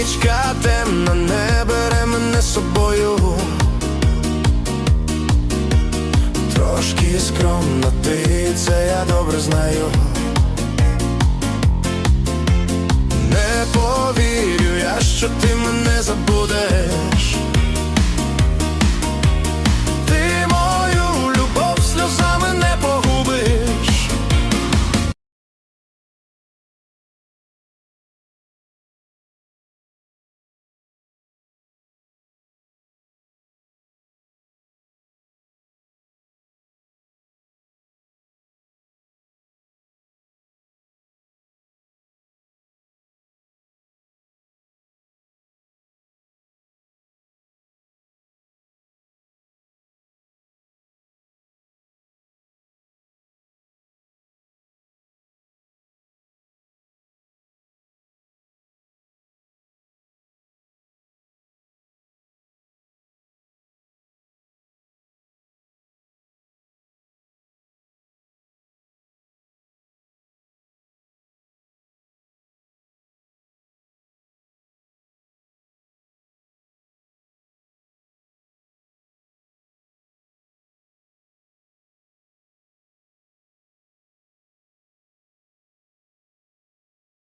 нічка темна, не бере мене з собою. Трошки скромна ти, це я добре знаю. Не повірю я, що ти мене.